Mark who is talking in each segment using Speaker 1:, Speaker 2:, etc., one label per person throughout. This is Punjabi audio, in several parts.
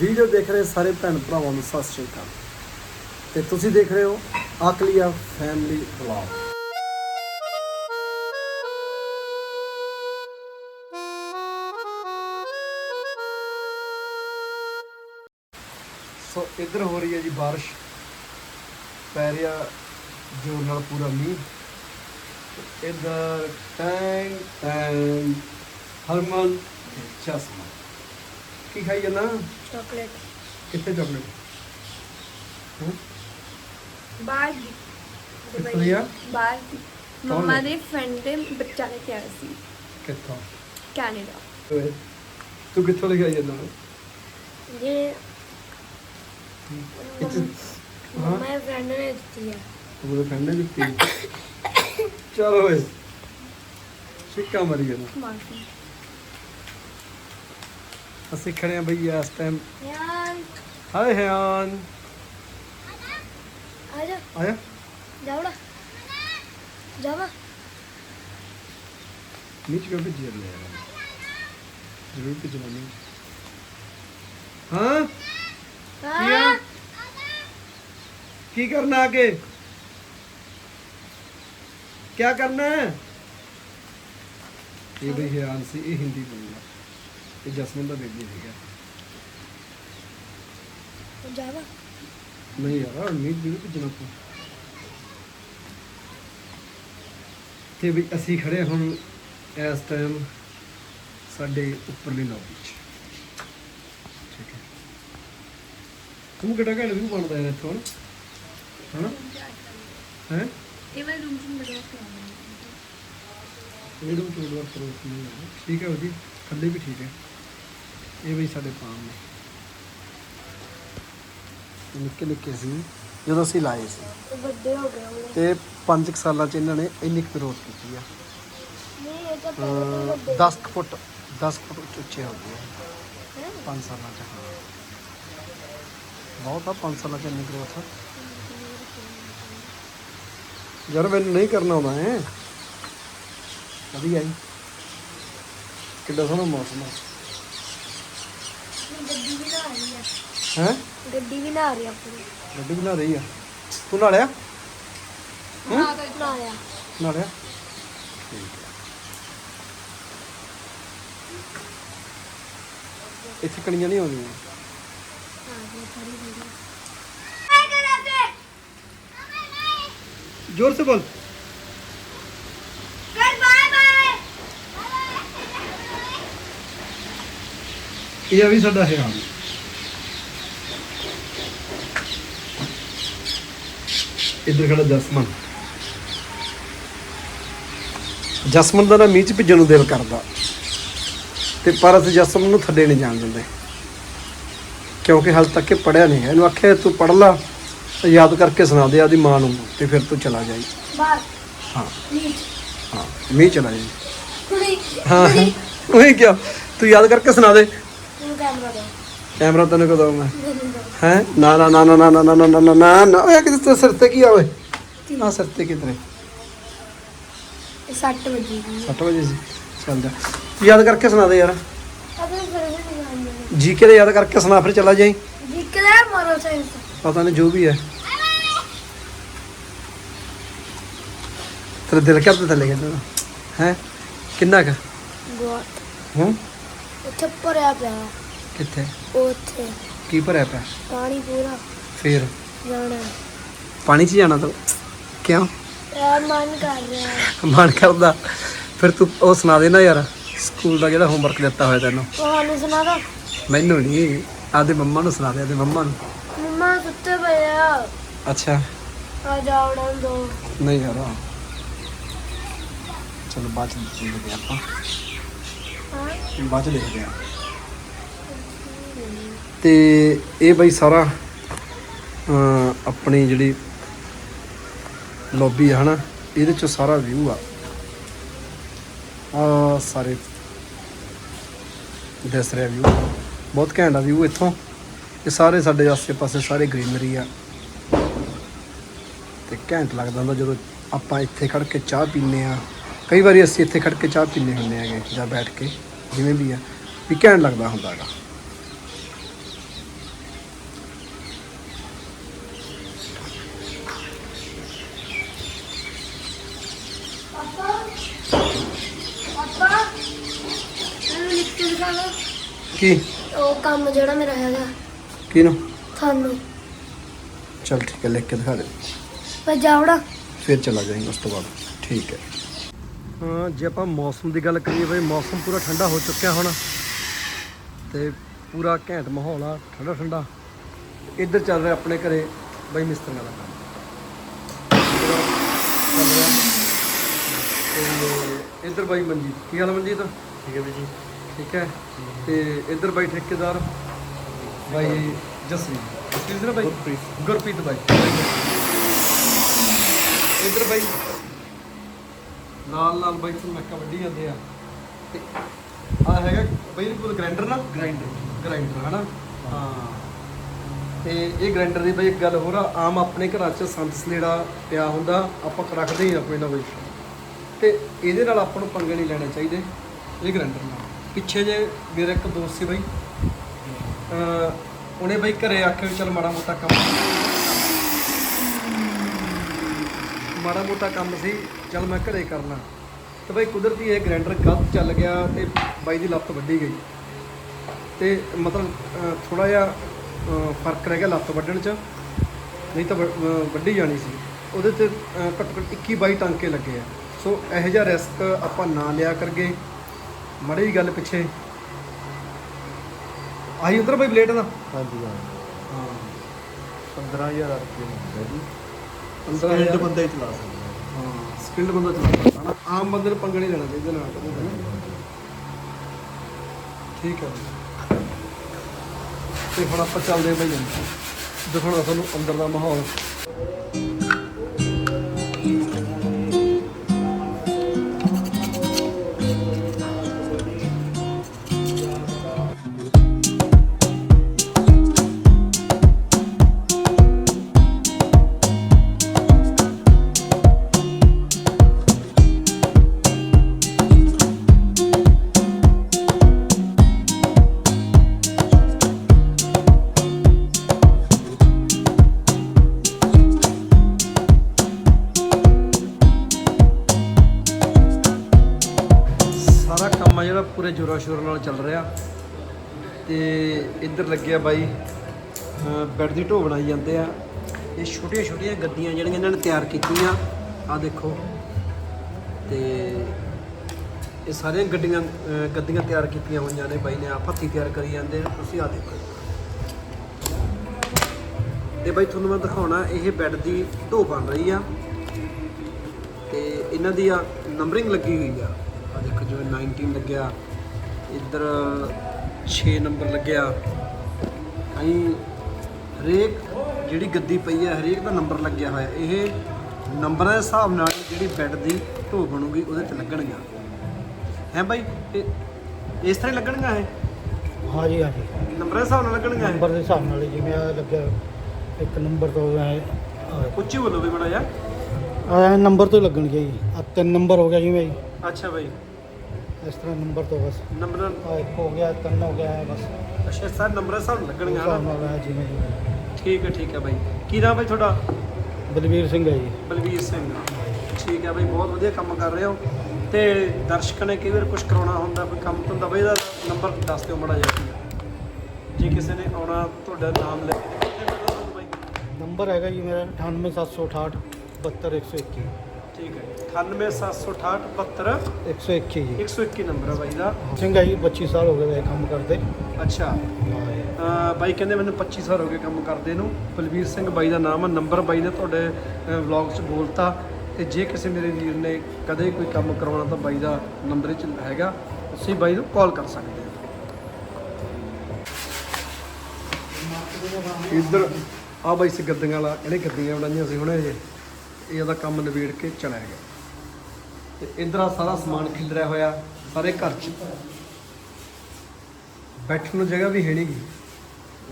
Speaker 1: ਵੀਡੀਓ ਦੇਖ ਰਹੇ ਸਾਰੇ ਭੈਣ ਭਰਾਵਾਂ ਨੂੰ ਸਤਿ ਸ਼੍ਰੀ ਅਕਾਲ। ਤੇ ਤੁਸੀਂ ਦੇਖ ਰਹੇ ਹੋ ਆਕਲੀਆ ਫੈਮਿਲੀ ਵਲੌਗ ਸੋ ਇੱਧਰ ਹੋ ਰਹੀ ਹੈ ਜੀ ਬਾਰਿਸ਼। ਪੈ ਰਿਹਾ ਜੋਰ ਨਾਲ ਪੂਰਾ ਮੀਂਹ। ਇੱਧਰ ਟੈਂਗ ਟੈਂਗ ਹਰਮਨ ਤੇ ਚਸ਼ਮਾ। ਕੀ ਖਾਈ ਜਾਂਦਾ?
Speaker 2: ਚਾਕਲੇਟ।
Speaker 1: ਕਿੱਥੇ ਚਾਕਲੇਟ? ਹਾਂ?
Speaker 2: ਬਾਹਰ ਦੀ।
Speaker 1: ਕਿੱਥੋਂ ਦੀ ਆ?
Speaker 2: ਬਾਹਰ ਦੀ।
Speaker 1: ਕੌਣ
Speaker 2: ਮੰਮਾ? ਦੇ ਫਰੈਂਡ ਦੇ ਬੱਚਾ ਲੈ ਕੇ ਆਇਆ ਸੀ।
Speaker 1: ਕਿੱਥੋਂ?
Speaker 2: ਕੈਨੇਡਾ।
Speaker 1: ਓਏ, ਤੂੰ ਕਿੱਥੋਂ ਲਿਖਾਈ ਜਾਂਦਾ?
Speaker 2: ਜੇ
Speaker 1: ਇੱਥੇ
Speaker 2: ਮੰਮਾ ਦੇ ਫਰੈਂਡ ਨੇ ਦਿੱਤੀ ਹੈ
Speaker 1: ਤੂੰ ਮੇਰੇ ਫਰੈਂਡ ਨੇ ਦਿੱਤੀ? ਚਲੋ ਓਏ। ਸਿੱਕਾ ਮਰੀ ਜਾਣਾ
Speaker 2: ਮਾਫੀ
Speaker 1: ਅਸੀਂ ਖੜੇ ਆ ਬਈ ਇਸ ਟਾਈਮ
Speaker 2: ਯਾਰ
Speaker 1: ਹਾਏ ਹਿਆਨ।
Speaker 2: ਆ ਜਾ
Speaker 1: ਆਇਆ
Speaker 2: ਜਾਉੜਾ ਜਾਵਾ
Speaker 1: ਨੀਚ ਕਿਉਂ ਭੇਜੀ ਜਾਂਦੇ ਆ? ਜ਼ਰੂਰ ਭੇਜਣਾ ਨਹੀਂ ਹਾਂ? ਕੀ ਆ? ਕੀ ਕਰਨਾ ਆਗੇ ਕੀ? ਕਰਨਾ? ਹੈ ਇਹ ਬਈ ਹਿਆਨ ਸੀ ਇਹ ਹਿੰਦੀ ਬੋਲਦਾ। ਤੇ ਜਸਮਨ ਦਾ ਬੇਬੀ ਸੀਗਾ
Speaker 2: ਜਾਵਾ?
Speaker 1: ਨਹੀਂ ਯਾਰ ਨਹੀਂ ਵੀ ਭੇਜਣਾ ਤੂੰ ਤੇ ਵੀ ਅਸੀਂ ਖੜੇ ਹੁਣ ਇਸ ਟਾਈਮ ਸਾਡੇ ਉੱਪਰਲੀ ਲੌਬੀ 'ਚ। ਠੀਕ ਹੈ। ਤੂੰ ਕਿਹੜਾ ਘੜ ਵੀ ਬਣਦਾ ਹੈ ਇੱਥੋਂ ਹਨਾ? ਹੈ?
Speaker 2: ਇਹ ਵਾਲਾ ਰੂਮ
Speaker 1: ਤੋਂ ਬਾਹਰ ਠੀਕ ਹੈ ਉਹਦੀ ਥੱਲੇ ਵੀ ਠੀਕ ਹੈ। ਇਹ ਵੀ ਸਾਡੇ ਪਾਮ ਨੇ। ਨਿੱਕੇ ਨਿੱਕੇ ਸੀ। ਜਦੋਂ ਅਸੀਂ ਲਾਏ ਸੀ।
Speaker 2: ਵੱਡੇ ਹੋ ਗਏ ਹੁਣ।
Speaker 1: ਤੇ 5 ਸਾਲਾਂ ਚ ਇਹਨਾਂ ਨੇ ਇੰਨੀ ਕੁ ਗਰੋਥ ਕੀਤੀ ਆ।
Speaker 2: ਨਹੀਂ ਇਹ ਤਾਂ
Speaker 1: ਅਹ 10 ਕੁ ਫੁੱਟ 10 ਕੁ ਫੁੱਟ ਉੱਚੇ ਹੋ ਗਏ
Speaker 2: ਹੈ?
Speaker 1: 5 ਸਾਲਾਂ ਚ ਹਾਂ। ਬਹੁਤ ਆ 5 ਸਾਲਾਂ ਚ ਇੰਨੀ ਗਰੋਥ ਯਾਰ ਮੈਨੂੰ ਨਹੀਂ ਕਰਨਾ ਆਉਂਦਾ ਹੈ ਵਧੀਆ ਜੀ। ਕਿੱਡਾ ਸੋਹਣਾ ਮੌਸਮ ਹੈ
Speaker 2: ਗੱਡੀ ਵੀ ਨਾ ਆ ਰਹੀ ਹੈ
Speaker 1: ਹੈ
Speaker 2: ਗੱਡੀ ਵੀ ਨਾ ਆ ਰਹੀ ਹੈ ਆਪਣੀ
Speaker 1: ਗੱਡੀ ਬਣਾ ਰਹੀ ਆ ਤੂੰ ਨਾਲਿਆ
Speaker 2: ਨਾ ਨਾ ਆਇਆ
Speaker 1: ਨਾਲਿਆ ਇੱਥੇ ਕਣੀਆਂ ਨਹੀਂ ਆਉਂਦੀਆਂ
Speaker 2: ਹਾਂ ਜੀ ਥੋੜੀ ਥੋੜੀ
Speaker 1: जोर से बोल ਇਹ ਵੀ ਸਾਡਾ ਹੈ ਇੱਧਰ ਖੜਾ ਜਸਮਨ। ਜਸਮਨ ਦਾ ਨਾ ਮੀਂਹ ਚ ਭਿੱਜਣ ਨੂੰ ਦਿਲ ਕਰਦਾ। ਤੇ ਪਰ ਅਸੀਂ ਜਸਮਨ ਨੂੰ ਥੱਲੇ ਨਹੀਂ ਜਾਣ ਦਿੰਦੇ। ਕਿਉਂਕਿ ਹਾਲ ਤੱਕ ਇਹ ਪੜਿਆ ਨਹੀਂ ਹੈ। ਇਹਨੂੰ ਆਖਿਆ ਤੂੰ ਪੜ ਲਾ ਯਾਦ ਕਰਕੇ ਸੁਣਾ ਦੇ ਆਦੀ ਮਾਂ ਨੂੰ ਤੇ ਫਿਰ ਤੂੰ ਚਲਾ ਜਾਈ।
Speaker 2: ਬਾਹਰ।
Speaker 1: ਹਾਂ। ਹਾਂ ਮੀਂਹ ਚਲਾ ਜਾਈ।
Speaker 2: ਕੁੜੀ।
Speaker 1: ਹਾਂ। ਉਹੀ ਕਿਹਾ ਤੂੰ ਯਾਦ ਕਰਕੇ ਸੁਣਾ ਦੇ।
Speaker 2: ਤੂੰ ਕੈਮਰਾ ਦੇ।
Speaker 1: ਕੈਮਰਾ ਤੈਨੂੰ ਕਦੋਂ ਮੈਂ ਹੈ ਨਾ ਨਾ ਨਾ ਨਾ ਨਾ ਨਾ ਨਾ ਨਾ ਨਾ ਨਾ ਨਾ ਓਏ ਕਿਤੇ ਤੇਰੇ ਸਿਰ ਤੇ ਕੀ ਆ ਓਏ ਆ ਸਿਰ ਤੇ ਕਿਧਰੇ
Speaker 2: ਇਹ 60 ਵਜੇ ਦੀ
Speaker 1: 7 ਵਜੇ ਸੀ ਚੱਲ ਜਾ ਯਾਦ ਕਰਕੇ ਸੁਣਾ ਦੇ ਯਾਰ
Speaker 2: ਅਬੇ ਫਿਰ ਵੀ ਨਹੀਂ ਆਉਂਦੇ
Speaker 1: ਜੀ ਕੇ ਯਾਦ ਕਰਕੇ ਸੁਣਾ ਫਿਰ ਚਲਾ ਜਾਈ
Speaker 2: ਜਿੱਕਦਾ ਮਰੋ ਸਾਇੰਸ
Speaker 1: ਪਤਾ ਨਹੀਂ ਜੋ ਵੀ ਹੈ ਤੇਰਾ ਦਿਲ ਕਰਦਾ ਥੱਲੇ ਕਹਿੰਦਾ ਹੈ ਕਿੰਨਾ ਕੁ
Speaker 2: ਬਹੁਤ
Speaker 1: ਹੂੰ
Speaker 2: ਉੱਥੇ ਭਰਿਆ ਪਿਆ
Speaker 1: ਕਿੱਥੇ
Speaker 2: ਉੱਥੇ
Speaker 1: ਕੀ ਭਰਿਆ ਪਿਆ?
Speaker 2: ਪਾਣੀ ਪੂਰਾ।
Speaker 1: ਫੇਰ?
Speaker 2: ਜਾਣਾ।
Speaker 1: ਪਾਣੀ 'ਚ ਜਾਣਾ ਤੂੰ? ਕਿਉਂ?
Speaker 2: ਯਾਰ ਮਨ ਕਰ ਰਿਹਾ।
Speaker 1: ਮਨ ਕਰਦਾ। ਫਿਰ ਤੂੰ ਉਹ ਸੁਣਾ ਦੇ ਨਾ ਯਾਰ ਸਕੂਲ ਦਾ ਜਿਹੜਾ ਹੋਮਵਰਕ ਦਿੱਤਾ ਹੋਇਆ ਤੈਨੂੰ?
Speaker 2: ਤੁਹਾਨੂੰ ਸੁਣਾ ਦੋ?
Speaker 1: ਮੈਨੂੰ ਨਹੀਂ ਆਦੇ ਮੰਮਾ ਨੂੰ ਸੁਣਾ ਦੇ ਆਦੇ ਮੰਮਾ ਨੂੰ।
Speaker 2: ਮੰਮਾ ਸੁੱਤੇ ਪਏ ਆ।
Speaker 1: ਅੱਛਾ।
Speaker 2: ਆ ਜਾਉਣਾ ਦੋ।
Speaker 1: ਨਹੀਂ ਯਾਰ। ਚਲੋ ਬਾਅਦ ਚ ਦੇਖਦੇ ਆਪਾਂ।
Speaker 2: ਹਾਂ।
Speaker 1: ਬਾਅਦ ਚ ਦੇਖਦੇ ਆ ਤੇ ਇਹ ਬਈ ਸਾਰਾ ਆਪਣੀ ਜਿਹੜੀ ਲੌਬੀ ਆ, ਹਨਾ, ਇਹਦੇ ਚੋਂ ਸਾਰਾ ਵਿਊ ਆ। ਆ ਸਾਰੇ ਦਿਸ ਰਿਹਾ ਵਿਊ ਬਹੁਤ ਘੈਂਟ ਆ ਵਿਊ ਇੱਥੋਂ। ਇਹ ਸਾਰੇ ਸਾਡੇ ਆਸੇ ਪਾਸੇ ਸਾਰੇ ਗ੍ਰੀਨਰੀ ਆ। ਤੇ ਘੈਂਟ ਲੱਗਦਾ ਹੁੰਦਾ ਜਦੋਂ ਆਪਾਂ ਇੱਥੇ ਖੜ ਕੇ ਚਾਹ ਪੀਂਦੇ ਆ ਕਈ ਵਾਰੀ ਅਸੀਂ ਇੱਥੇ ਖੜ ਕੇ ਚਾਹ ਪੀਂਦੇ ਹੁੰਦੇ ਹੈਗੇ ਜਾਂ ਬੈਠ ਕੇ, ਜਿਵੇਂ ਵੀ ਆ, ਵੀ ਘੈਂਟ ਲੱਗਦਾ ਹੁੰਦਾ ਹੈਗਾ
Speaker 2: ਦਿਖਾਵਾਂ ਨਾ
Speaker 1: ਕੀ?
Speaker 2: ਉਹ ਕੰਮ ਜਿਹੜਾ ਮੇਰਾ ਹੈਗਾ।
Speaker 1: ਕਿਹਨੂੰ?
Speaker 2: ਤੁਹਾਨੂੰ।
Speaker 1: ਚਲ ਠੀਕ ਹੈ ਲਿਖ ਕੇ ਦਿਖਾ ਦੇ।
Speaker 2: ਪਰ ਜਾਵੜਾ
Speaker 1: ਫਿਰ ਚਲਾ ਜਾਏਂਗੇ ਉਸ ਤੋਂ ਬਾਅਦ। ਠੀਕ ਹੈ। ਹਾਂ ਜੇ ਆਪਾਂ ਮੌਸਮ ਦੀ ਗੱਲ ਕਰੀਏ ਬਈ ਮੌਸਮ ਪੂਰਾ ਠੰਡਾ ਹੋ ਚੁੱਕਿਆ ਹੁਣ। ਤੇ ਪੂਰਾ ਘੈਂਟ ਮਾਹੌਲ ਆ ਠੰਡਾ ਠੰਡਾ। ਇੱਧਰ ਚੱਲ ਰਿਹਾ ਆਪਣੇ ਘਰੇ ਬਈ ਮਿਸਤਰੀਆਂ ਦਾ ਕੰਮ। ਪੂਰਾ ਚੱਲ ਰਿਹਾ। ਤੇ ਇੱਧਰ ਬਾਈ ਮਨਜੀਤ ਕੀ ਹਾਲ ਮਨਜੀਤ?
Speaker 3: ਠੀਕ ਹੈ ਜੀ।
Speaker 1: ਠੀਕ ਹੈ? ਤੇ ਇੱਧਰ ਬਾਈ ਠੇਕੇਦਾਰ ਬਾਈ ਜਸਵੀਰ। ਜਸਵੀਰ ਨਾ ਬਾਈ?
Speaker 3: ਗੁਰਪ੍ਰੀਤ।
Speaker 1: ਗੁਰਪ੍ਰੀਤ ਬਾਈ। ਇੱਧਰ ਬਾਈ। ਨਾਲ ਨਾਲ ਬਾਈ ਤੁਹਾਨੂੰ ਮੈਕਾ ਵੱਢੀ ਜਾਂਦੇ ਆ। ਤੇ ਆ ਹੈਗਾ ਬਾਈ ਕੋਲ ਗ੍ਰਾਈਂਡਰ ਨਾ? ਗ੍ਰਾਈਂਡਰ ਗ੍ਰਾਈਂਡਰ ਹਨਾ? ਹਾਂ। ਤੇ ਇਹ ਗ੍ਰਾਈਂਡਰ ਦੀ ਬਾਈ ਇੱਕ ਗੱਲ ਹੋਰ ਆ ਆਮ ਆਪਣੇ ਘਰਾਂ 'ਚ ਸੰਤ ਸਲੇੜਾ ਪਿਆ ਹੁੰਦਾ ਆਪਾਂ ਰੱਖਦੇ ਹੀ ਆ ਕੋਈ ਨਾ ਕੋਈ ਤੇ ਇਹਦੇ ਨਾਲ ਆਪਾਂ ਨੂੰ ਪੰਗੇ ਨਹੀਂ ਲੈਣੇ ਚਾਹੀਦੇ। ਇਹ ਗ੍ਰਾਈਂਡਰ ਨਾਲ। ਪਿੱਛੇ ਜੇ ਮੇਰਾ ਇੱਕ ਦੋਸਤ ਸੀ ਬਾਈ। ਅਹ ਉਹਨੇ ਬਾਈ ਘਰੇ ਆਖਿਆ ਵੀ ਚੱਲ ਮਾੜਾ ਮੋਟਾ ਕੰਮ ਮਾੜਾ ਮੋਟਾ ਕੰਮ ਸੀ, ਚੱਲ ਮੈਂ ਘਰੇ ਕਰਨਾ। ਤੇ ਬਾਈ ਕੁਦਰਤੀ ਇਹ ਗ੍ਰਾਈਂਡਰ ਗਲਤ ਚੱਲ ਗਿਆ ਤੇ ਬਾਈ ਦੀ ਲੱਤ ਵੱਢੀ ਗਈ। ਤੇ ਮਤਲਬ ਥੋੜਾ ਜਿਹਾ ਫ਼ਰਕ ਰਹਿ ਗਿਆ ਲੱਤ ਵੱਢਣ 'ਚ, ਨਹੀਂ ਤਾਂ ਵ- ਵੱਢੀ ਜਾਣੀ ਸੀ। ਉਹਦੇ ਤੇ ਘੱਟੋ ਘੱਟ 21 22 ਟਾਂਕੇ ਲੱਗੇ ਆ। ਸੋ ਇਹੋ ਜਿਹਾ ਰਿਸਕ ਆਪਾਂ ਨਾ ਲਿਆ ਕਰਗੇ ਮਾੜੀ ਗੱਲ ਪਿੱਛੇ। ਆਈ ਉਧਰ ਬਾਈ ਬਲੇਡ ਦਾ।
Speaker 3: ਹਾਂਜੀ ਹਾਂ।
Speaker 1: ਹਾਂ।
Speaker 3: 15000 ਰੁਪਏ ਹੁੰਦਾ ਜੀ।
Speaker 1: 15000
Speaker 3: ਸਕਿਲਡ ਬੰਦਾ ਹੀ ਚਲਾ ਸਕਦਾ ਹੈ।
Speaker 1: ਸਕਿਲਡ ਬੰਦਾ ਚਲਾ ਸਕਦਾ ਨਾ। ਆਮ ਬੰਦੇ ਨੂੰ ਪੰਗਾ ਨਹੀਂ ਲੈਣਾ ਚਾਹੀਦਾ ਨਾਲ ਕਦੇ ਨਾ ਠੀਕ ਹੈ। ਤੇ ਹੁਣ ਆਪਾਂ ਚੱਲਦੇ ਅੰਦਰ ਦਿਖਾਉਣਾ ਤੁਹਾਨੂੰ ਅੰਦਰ ਦਾ ਮਾਹੌਲ। ਜੋਰਾਂ ਸ਼ੋਰਾਂ ਨਾਲ ਚੱਲ ਰਿਹਾ। ਤੇ ਇੱਧਰ ਲੱਗਿਆ ਬਾਈ ਬੈੱਡ ਦੀ ਢੋ ਬਣਾਈ ਜਾਂਦੇ ਆ। ਇਹ ਛੋਟੀਆਂ ਛੋਟੀਆਂ ਗੱਦੀਆਂ ਜਿਹੜੀਆਂ ਇਹਨਾਂ ਨੇ ਤਿਆਰ ਕੀਤੀਆਂ। ਆ ਦੇਖੋ। ਤੇ ਇਹ ਸਾਰੀਆਂ ਗੱਡੀਆਂ ਗੱਦੀਆਂ ਤਿਆਰ ਕੀਤੀਆਂ ਹੋਈਆਂ ਨੇ ਬਾਈ ਨੇ। ਆਪ ਹੱਥੀਂ ਤਿਆਰ ਕਰੀ ਜਾਂਦੇ ਨੇ ਤੁਸੀਂ ਆ ਦੇਖੋ। ਤੇ ਬਾਈ ਤੁਹਾਨੂੰ ਮੈਂ ਦਿਖਾਉਣਾ, ਇਹ ਬੈੱਡ ਦੀ ਢੋ ਬਣ ਰਹੀ ਆ। ਤੇ ਇਹਨਾਂ ਦੀ ਆ ਨੰਬਰਿੰਗ ਲੱਗੀ ਹੋਈ ਆ। ਆ ਦੇਖੋ ਜਿਵੇਂ 19 ਲੱਗਿਆ। ਇੱਧਰ 6 ਨੰਬਰ ਲੱਗਿਆ। ਅਈ ਹਰੇਕ ਜਿਹੜੀ ਗੱਦੀ ਪਈ ਹੈ ਹਰੇਕ ਦਾ ਨੰਬਰ ਲੱਗਿਆ ਹੋਇਆ। ਇਹ ਨੰਬਰਾਂ ਦੇ ਹਿਸਾਬ ਨਾਲ ਜਿਹੜੀ ਬੈੱਡ ਦੀ ਢੋ ਬਣੂਗੀ ਉਹਦੇ ਤੇ ਲੱਗਣਗੀਆਂ। ਹੈ ਬਾਈ? ਇਸ ਤਰ੍ਹਾਂ ਹੀ ਲੱਗਣਗੀਆਂ ਇਹ?
Speaker 4: ਹਾਂਜੀ ਹਾਂਜੀ।
Speaker 1: ਨੰਬਰਾਂ ਦੇ ਹਿਸਾਬ ਨਾਲ ਲੱਗਣਗੀਆਂ
Speaker 4: ਨੰਬਰ ਦੇ ਹਿਸਾਬ ਨਾਲ ਜਿਵੇਂ ਆ ਲੱਗਿਆ ਇੱਕ ਨੰਬਰ ਤੋਂ ਐ
Speaker 1: ਉੱਚੀ ਬੋਲੋ ਵੀ ਬੜਾ ਯਾਰ
Speaker 4: ਆ ਨੰਬਰ ਤੋਂ ਹੀ ਲੱਗਣਗੇ ਜੀ। ਆ ਤਿੰਨ ਨੰਬਰ ਹੋ ਗਿਆ ਜਿਵੇਂ ਜੀ।
Speaker 1: ਅੱਛਾ ਬਾਈ।
Speaker 4: ਇਸ ਤਰ੍ਹਾਂ ਨੰਬਰ ਤੋਂ ਬਸ।
Speaker 1: ਨੰਬਰ
Speaker 4: ਆ ਇੱਕ ਹੋ ਗਿਆ ਤਿੰਨ ਹੋ ਗਿਆ ਹੈ ਬਸ।
Speaker 1: ਅੱਛਾ ਸਾਰੇ ਨੰਬਰਾਂ
Speaker 4: ਉਸ
Speaker 1: ਲੱਗਣਗੀਆਂ
Speaker 4: ਹਿਸਾਬ
Speaker 1: ਹਨਾ?
Speaker 4: ਨਾਲ ਹੈ ਜਿਵੇਂ ਜੀ
Speaker 1: ਠੀਕ ਹੈ ਠੀਕ ਹੈ ਬਾਈ। ਕੀ ਨਾਮ ਹੈ ਤੁਹਾਡਾ?
Speaker 4: ਬਲਵੀਰ ਸਿੰਘ ਹੈ ਜੀ।
Speaker 1: ਬਲਵੀਰ ਸਿੰਘ। ਠੀਕ ਹੈ ਬਾਈ ਬਹੁਤ ਵਧੀਆ ਕੰਮ ਕਰ ਰਹੇ ਹੋ। ਤੇ ਦਰਸ਼ਕਾਂ ਨੇ ਕਈ ਵਾਰ ਕੁਝ ਕਰਾਉਣਾ ਹੁੰਦਾ ਕੋਈ ਕੰਮ ਧੰਦਾ ਬਾਈ ਦਾ ਨੰਬਰ ਦੱਸ ਦਿਓ ਮੜਾ ਜਿਹਾ। ਜੇ ਕਿਸੇ ਨੇ ਆਉਣਾ ਤੁਹਾਡਾ ਨਾਮ ਲੈ ਕੇ। ਕਿੱਥੇ ਮਿਲਣਾ ਤੁਹਾਨੂੰ ਬਾਈ
Speaker 4: ਨੰਬਰ ਹੈਗਾ ਜੀ ਮੇਰਾ 98768 72121
Speaker 1: ਠੀਕ ਹੈ 98768 72
Speaker 4: 121 ਜੀ।
Speaker 1: 121 ਨੰਬਰ ਹੈ ਬਾਈ ਦਾ।
Speaker 4: ਸਿੰਘ ਹੈ ਜੀ 25 ਸਾਲ ਹੋ ਗਏ ਇਹ ਕੰਮ ਕਰਦੇ।
Speaker 1: ਅੱਛਾ। ਅਹ ਬਾਈ ਕਹਿੰਦੇ ਮੈਨੂੰ 25 ਸਾਲ ਹੋ ਗਏ ਕੰਮ ਕਰਦੇ ਨੂੰ। ਬਲਵੀਰ ਸਿੰਘ ਬਾਈ ਦਾ ਨਾਮ ਹੈ ਨੰਬਰ ਬਾਈ ਨੇ ਤੁਹਾਡੇ ਵਲੌਗ 'ਚ ਬੋਲਤਾ। ਤੇ ਜੇ ਕਿਸੇ ਮੇਰੇ ਵੀਰ ਨੇ ਕਦੇ ਕੋਈ ਕੰਮ ਕਰਵਾਉਣਾ ਤਾਂ ਬਾਈ ਦਾ ਨੰਬਰ 'ਚ ਹੈਗਾ। ਤੁਸੀਂ ਬਾਈ ਨੂੰ ਕਾਲ ਕਰ ਸਕਦੇ ਹੋ। ਇੱਧਰ ਆ ਬਾਈ ਸੀ ਗੱਦੀਆਂ ਵਾਲਾ ਇਹਨੇ ਗੱਦੀਆਂ ਬਣਾਈਆਂ ਸੀ ਹੁਣੇ ਜੇ ਇਹ ਉਹਦਾ ਕੰਮ ਨਿਬੇੜ ਕੇ ਚਲਾ ਗਿਆ। ਤੇ ਇੱਧਰ ਆ ਸਾਰਾ ਸਮਾਨ ਖਿਲਰਿਆ ਹੋਇਆ, ਸਾਰੇ ਘਰ 'ਚ। ਬੈਠਣ ਨੂੰ ਜਗ੍ਹਾ ਵੀ ਹੈ ਨਹੀਂ ਗੀ।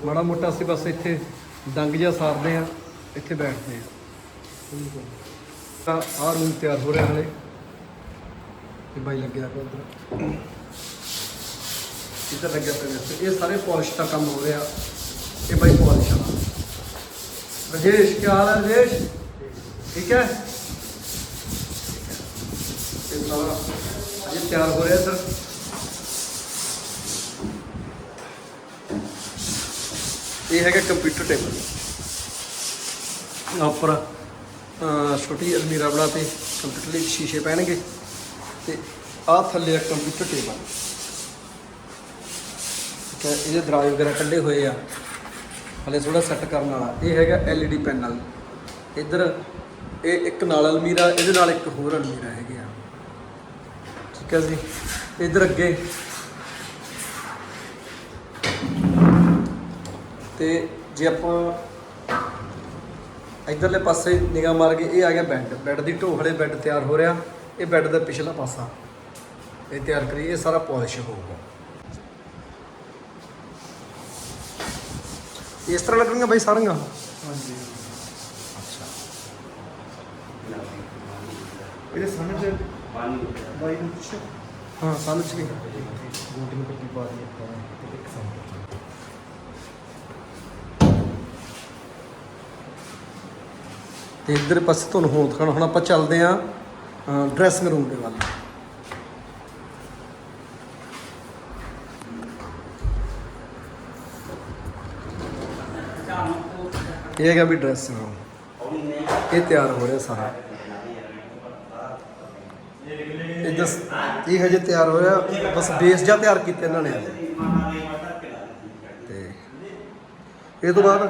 Speaker 1: ਮਾੜਾ ਮੋਟਾ ਅਸੀਂ ਬਸ ਇੱਥੇ ਡੰਗ ਜਿਹਾ ਸਾਰਦੇ ਆ ਇੱਥੇ ਬੈਠਦੇ ਆ ਆ ਰੂਮ ਤਿਆਰ ਹੋ ਰਿਹਾ ਹਲੇ। ਤੇ ਬਾਈ ਲੱਗਿਆ ਪਿਆ ਉੱਧਰ। ਇੱਧਰ ਲੱਗਿਆ ਪਿਆ ਇਹ ਸਾਰੇ ਪਾਲਿਸ਼ ਦਾ ਕੰਮ ਹੋ ਰਿਹਾ। ਇਹ ਬਾਈ ਪਾਲਿਸ਼ ਵਾਲਾ। ਰਜੇਸ਼, ਕੀ ਹਾਲ ਹੈ ਰਜੇਸ਼? ਠੀਕ ਹੈ? ਇਹ ਸਾਰਾ ਅਜੇ ਤਿਆਰ ਹੋ ਰਿਹਾ ਸਰ ਇਹ ਹੈਗਾ ਕੰਪਿਊਟਰ ਟੇਬਲ ਉੱਪਰ ਛੋਟੀ ਅਲਮੀਰਾ ਬਣਾ ਤੇ ਕੰਪਿਊਟਰ ਲਈ ਸ਼ੀਸ਼ੇ ਪੈਣਗੇ ਤੇ ਆਹ ਥੱਲੇ ਆ ਕੰਪਿਊਟਰ ਟੇਬਲ ਤੇ ਇਹਦੇ ਦਰਾਜ਼ ਵਗੈਰਾ ਕੱਢੇ ਹੋਏ ਆ। ਹਲੇ ਥੋੜਾ ਸੈੱਟ ਕਰਨ ਵਾਲਾ। ਇਹ ਹੈਗਾ ਐਲਈਡੀ ਪੈਨਲ ਇੱਧਰ ਇਹ ਇੱਕ ਨਾਲ ਅਲਮੀਰਾ, ਇਹਦੇ ਨਾਲ ਇੱਕ ਹੋਰ ਅਲਮੀਰਾ ਹੈਗੇ ਆ। ਠੀਕ ਹੈ ਜੀ। ਇੱਧਰ ਅੱਗੇ। ਤੇ ਜੇ ਆਪਾਂ ਇਧਰਲੇ ਪਾਸੇ ਨਿਗਾਹ ਮਾਰ ਕੇ, ਇਹ ਆ ਗਿਆ ਬੈੱਡ। ਬੈੱਡ ਦੀ ਢੋਹ ਹਲੇ ਬੈੱਡ ਤਿਆਰ ਹੋ ਰਿਹਾ। ਇਹ ਬੈੱਡ ਦਾ ਪਿਛਲਾ ਪਾਸਾ। ਇਹ ਤਿਆਰ ਕਰੀ ਇਹ ਸਾਰਾ ਪਾਲਿਸ਼ ਹੋਊਗਾ। ਇਸ ਤਰ੍ਹਾਂ ਲੱਗਣਗੀਆਂ ਬਾਈ ਸਾਰੀਆਂ?
Speaker 3: ਹਾਂਜੀ। ਇਹਦੇ ਸਾਹਮਣੇ ਤੇ ਬਾਈ ਨੂੰ ਪੁੱਛੋ।
Speaker 1: ਹਾਂ ਸਮਝ ਗਏ
Speaker 3: ਗੋਟੀ ਨੂੰ ਪੱਟੀ ਪਾ ਦੀ ਆਪਾਂ ਤੇ ਇੱਕ ਸਾਹਮਣੇ
Speaker 1: ਤੇ ਇੱਧਰ ਪਾਸੇ ਤੁਹਾਨੂੰ ਹੋਰ ਦਿਖਾਉਣਾ ਹੁਣ ਆਪਾਂ ਚੱਲਦੇ ਆਂ ਡਰੈਸਿੰਗ ਰੂਮ ਦੇ ਵੱਲ। ਇਹ ਹੈਗਾ ਵੀ ਡਰੈਸਿੰਗ ਰੂਮ ਇਹ ਤਿਆਰ ਹੋ ਰਿਹਾ ਸਾਰਾ। ਇਹ ਦਸ ਇਹ ਹਜੇ ਤਿਆਰ ਹੋ ਰਿਹਾ, ਬਸ ਬੇਸ ਜਾਂ ਤਿਆਰ ਕੀਤਾ ਇਹਨਾਂ ਨੇ ਤੇ ਇਹ ਤੋਂ ਬਾਅਦ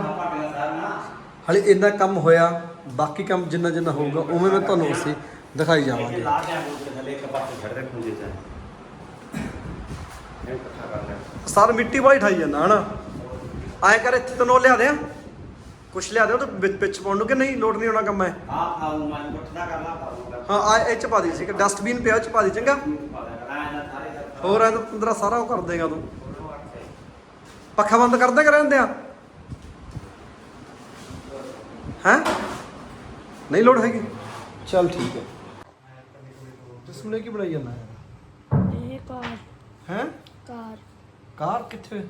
Speaker 1: ਹਲੇ ਇੰਨਾ ਕੰਮ ਹੋਇਆ, ਬਾਕੀ ਕੰਮ ਜਿੰਨਾ ਜਿੰਨਾ ਹੋਊਗਾ, ਉਵੇਂ ਮੈਂ ਤੁਹਾਨੂੰ ਅਸੀਂ ਦਿਖਾਈ ਜਾਵਾਂਗੇ। ਸਰ ਮਿੱਟੀ ਵਾਲੀ ਠਾਈ ਜਾਂਦਾ, ਹਨਾ? ਐਂ ਕਰ, ਇੱਥੇ ਤੈਨੂੰ ਲਿਆ ਦਿਆਂ ਕੁਛ ਲਿਆ ਦਿਆਂ ਤੇ ਵਿੱਚ ਵਿੱਚ ਪਾਉਣ ਨੂੰ ਕਿ ਨਹੀਂ? ਲੋਡ ਨਹੀਂ ਹੋਣਾ ਕੰਮ ਹੈ ਹਾਂ ਆ ਇਹ ਚ ਪਾ ਦੀ ਸੀ ਕਿ ਡਸਟਬਿਨ ਪਿਆ ਉਹ ਚ ਪਾ ਦੀ ਚੰਗਾ। ਹੋਰ ਐ ਤਾਂ ਤੰਦਰਾ ਸਾਰਾ ਉਹ ਕਰ ਦੇਗਾ ਤੂੰ। ਪੱਖਾ ਬੰਦ ਕਰਦਾ ਕਰ ਰਹਿੰਦੇ ਆ? ਹੈਂ? ਨਹੀਂ ਲੋੜ ਹੈਗੀ। ਚੱਲ ਠੀਕ ਹੈ ਜਿਸਮ ਨੇ ਕੀ ਬਣਾਈ ਜਾਂਦਾ?
Speaker 2: ਇਹ ਕਾਰ।
Speaker 1: ਹੈ?
Speaker 2: ਕਾਰ।
Speaker 1: ਕਾਰ ਕਿੱਥੇ?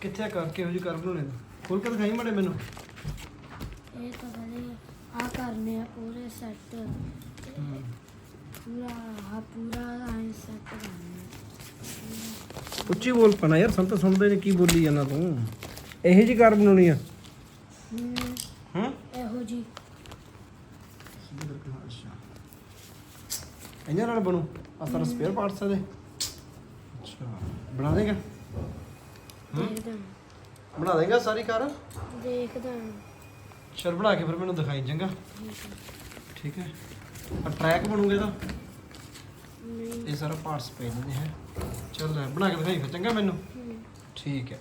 Speaker 1: ਕਿੱਥੇ ਆ ਕਾਰ ਕਿਹੋ ਜਿਹੀ ਕਾਰ ਬਣਾਉਣੇ ਦਾ ਖੋਲ ਕੇ ਦਿਖਾਈ ਮੜੇ ਮੈਨੂੰ।
Speaker 2: ਇਹ ਤਾਂ ਬਣੇ ਆ ਕਰਨੇ ਆ ਪੂਰੇ ਸੈੱਟ ਪੂਰਾ ਆ ਪੂਰਾ ਆਈ ਸੈੱਟ ਕਰਨੇ
Speaker 1: ਉੱਚੀ ਬੋਲ ਪਣਾ ਯਾਰ ਸੰਤ ਸੁਣਦੇ ਨੇ ਕੀ ਬੋਲੀ ਜਾਂਦਾ ਤੂੰ। ਇਹੋ ਜਿਹੀ ਕਾਰ ਬਣਾਉਣੀ ਆ।
Speaker 2: ਹੂੰ
Speaker 1: ਹਾਂ?
Speaker 2: ਇਹੋ ਜੀ
Speaker 1: ਇਹਨਾਂ ਨਾਲ ਬਣੂ। ਆ ਸਾਰਾ ਸਪੇਅਰ ਪਾਰਟਸ ਇਹਦੇ। ਅੱਛਾ। ਬਣਾ ਦੇਗਾ?
Speaker 2: ਦੇਖਦਾ
Speaker 1: ਬਣਾ ਦੇਗਾ ਸਾਰੀ ਕਾਰ
Speaker 2: ਦੇਖਦਾ
Speaker 1: ਚਲ ਬਣਾ ਕੇ ਫਿਰ ਮੈਨੂੰ ਦਿਖਾਈ ਚੰਗਾ। ਠੀਕ ਹੈ। ਆ ਟਰੈਕ ਬਣੂਗਾ ਇਹਦਾ?
Speaker 2: ਨਹੀਂ।
Speaker 1: ਇਹ ਸਾਰਾ ਪਾਰਟਸ ਨੇ ਹੈ। ਚੱਲ ਬਣਾ ਕੇ ਦਿਖਾਈ ਫਿਰ ਚੰਗਾ ਮੈਨੂੰ। ਠੀਕ ਹੈ।